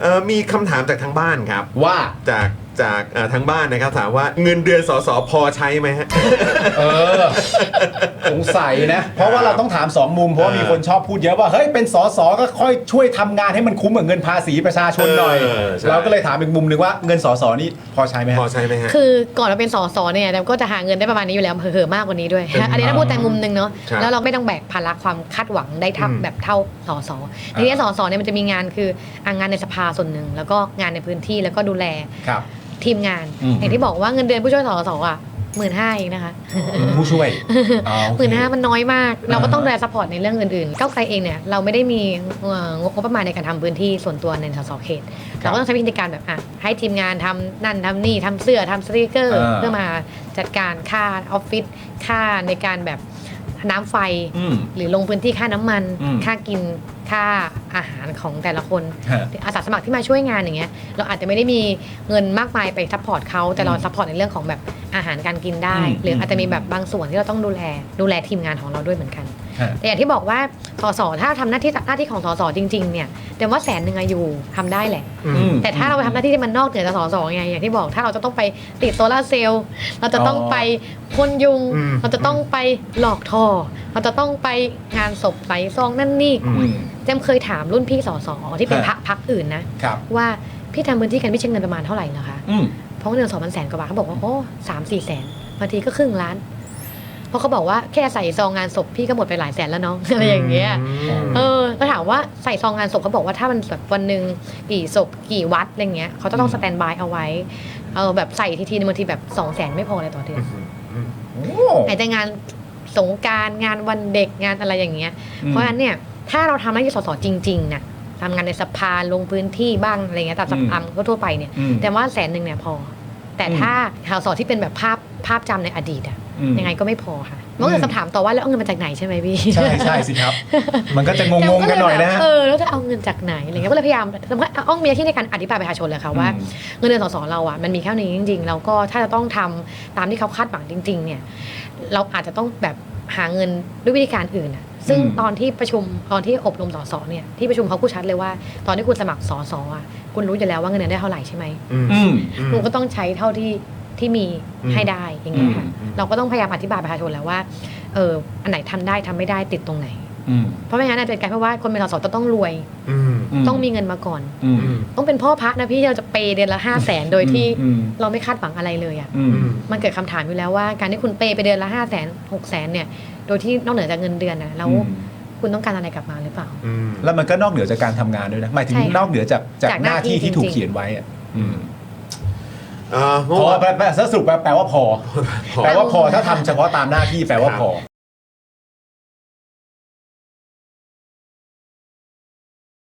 เอ่อมีคำถามจากทางบ้านครับ ว่าจาก จากเอ่อทางบ้านนะครับ ถามว่าเงินเดือนสสพอใช้ไหมฮะ เออ สงสัยนะ เพราะว่าเราต้องถามสองมุม เพราะว่ามีคนชอบพูดเยอะว่า เฮ้ย เป็นสสก็ค่อยช่วยทำงานให้มันคุ้มกับเงินภาษีประชาชนหน่อย เออใช่ เราก็เลยถามอีกมุมหนึ่งว่าเงินสสนี่พอใช้ไหมพอฮะ ใช้ไหมฮะ คือก่อนเราเป็นสสเนี่ยแต่ก็จะหาเงินได้ประมาณนี้อยู่แล้วเผลอๆมากกว่านี้ด้วยเป็นอันนี้ถ้าพูดแต่มุมหนึงเนาะครับ แล้วเราไม่ต้องแบกภาระความคาดหวังได้ทับอืมแบบเท่าสสทีนี้สสเนี่ยมันจะมีงานคืออะงานในสภาส่วนหนึ่งแล้วก็งานในพื้นที่แล้วก็ดูแล ครับ ทีมงาน อืม อย่างที่บอกว่าเงินเดือนผู้ช่วยสสอะหมื่นห้าเองนะคะผู้ช่วยอ๋อโอหเค มื่นห้ามันน้อยมาก เราก็ต้องอ่าดูแลซัพพอร์ตในเรื่องอื่นๆเก้าวไกลเองเนี่ยเราไม่ได้มีเอ่องบประมาณในการทำพื้นที่ส่วนตัวในสสเขตเราก็ต้องใช้วิธีการแบบอะให้ทีมงานทำนั่นทำนี่ทำเสื้อทำสติกเกอร์ อ่า เพื่อมาจัดการค่าออฟฟิศค่าในการแบบน้ำไฟ อืม หรือลงพื้นที่ค่าน้ำมัน อืมค่ากิน ค่าอาหารของแต่ละคนฮะ อาสาสมัครที่มาช่วยงานอย่างเงี้ยเราอาจจะไม่ได้มีเงินมากมายไปซัพพอร์ตเขาแต่เราอืมซัพพอร์ตในเรื่องของแบบอาหารการกินได้ อืมหรืออาจจะมีแบบบางส่วนที่เราต้องดูแลดูแลทีมงานของเราด้วยเหมือนกันฮะ แต่อย่างที่บอกว่าสสถ้าทำหน้าที่หน้าที่ของสสจริงๆเนี่ยแต่ว่าแสนหนึ่งอะอยู่ทำได้แหละอืมแต่ถ้าเราไปทำหน้าที่ที่มันนอกเหนือจากสสไงอย่างที่บอกถ้าเราจะต้องไปติดโซลาร์เซลล์เราจะต้องอ๋อไปพ่นยุงอืมเราจะต้องไปหลอกท่อเราจะต้องไปงานศพไหลซองนั่นนี่อืมอืมเจมเคยถามรุ่นพี่สสที่เป็นฮะพักพักอื่นนะครับว่าพี่ทำพื้นที่กันพี่ใช้เงินประมาณเท่าไหร่เหรอคะอืมเพราะว่าเงินสองพันแสนกว่าบาทเขาบอกว่าโอ้สามสี่แสนบางทีก็ครึ่งล้าน เพราะเขาบอกว่าแค่ใส่ซองงานศพพี่ก็หมดไปหลายแสนแล้วน้อง อะไรอย่างเงี้ยเออก็ถามว่าใส่ซองงานศพเขาบอกว่าถ้ามันแบบวันหนึ่งกี่ศพกี่วัดอะไรเงี้ยเขาจะต้องอืมสแตนบายเอาไว้เออแบบใส่ทีทีนึงบางทีแบบสองแสนไม่พอเลยต่อเดือนโอ้ไหนจะงานสงกรารงานวันเด็กงานอะไรอย่างเงี้ย เพราะฉะนั้นเนี่ยถ้าเราทำหน้าที่สสจริงๆน่ะทำงานในสภาลงพื้นที่บ้างอะไรเงี้ยตามสอืมภาทั่วๆไปเนี่ยอืมแต่ว่าแสนหนึ่งเนี่ยพอ แต่อืมถ้าข่าวสอที่เป็นแบบภาพภาพจำในอดีตอะอืมยังไงก็ไม่พอค่ะมันก็เกิดคำถามต่อว่าแล้วเอาเงินมาจากไหนใช่ไหมพี่ ใช่ใช่สิครับ มันก็จะงงๆกันหน่อยนะฮะเออแล้วจะเอาเงินจากไหนอะไรเงี้ยก็เลยพยายามสมมติอ้องมีหน้าที่ในการอธิบายประชาชนเลยค่ะว่าอืมเงินเดือนสสเราอะมันมีแค่นี้จริงๆแล้วก็ถ้าจะต้องทำตามที่เขาคาดหวังจริง ๆ เนี่ย เราอาจจะต้องแบบหาเงินด้วยวิธีการอื่นอะ ซึ่งอืมตอนที่ประชุมตอนที่อบรมสสเนี่ยที่ประชุมเขาพูดชัดเลยว่า ตอนที่คุณสมัครสสอะคุณรู้อยู่แล้วว่าเงินเดือนได้เท่าไหร่ใช่ไหมอืมอืมคุณก็ต้องใช้เท่าที่ที่มีอืมให้ได้อย่างเงี้ยค่ะอืมเราก็ต้องพยายามอธิบายประชาชนแล้วว่าเอออันไหนทำได้ทำไม่ได้ติดตรงไหนอืม เพราะไม่งั้นอาจจะเป็นการเพราะว่าคนเป็นสสจะต้องรวยอืมต้องมีเงินมาก่อนอืมอืมต้องเป็นพ่อพระนะพี่ที่เราจะเปย์เดือนละห้าแสนโดยที่อืมเราไม่คาดหวังอะไรเลยอะอืมมันเกิดคำถามอยู่แล้วว่า การที่คุณเปย์ไปเดือนละห้าแสนหกแสนเนี่ย โดยที่นอกเหนือจากเงินเดือนนะแล้วอืมคุณต้องการอะไรกลับมาหรือเปล่าอืมแล้วมันก็นอกเหนือจากการทำงานด้วยนะหมายถึงใช่ค่ะนอกเหนือจากจากจากหหน้าน้าที่ที่ที่ถูกจริงๆเขียนไว้อะอืมเอ่อพเมื่ออวานแปลแปลสรุปแปลแปลว่าพอพอ แปลว่าพอถ้าทำเฉพาะตามหน้าที่แปลว่าพอ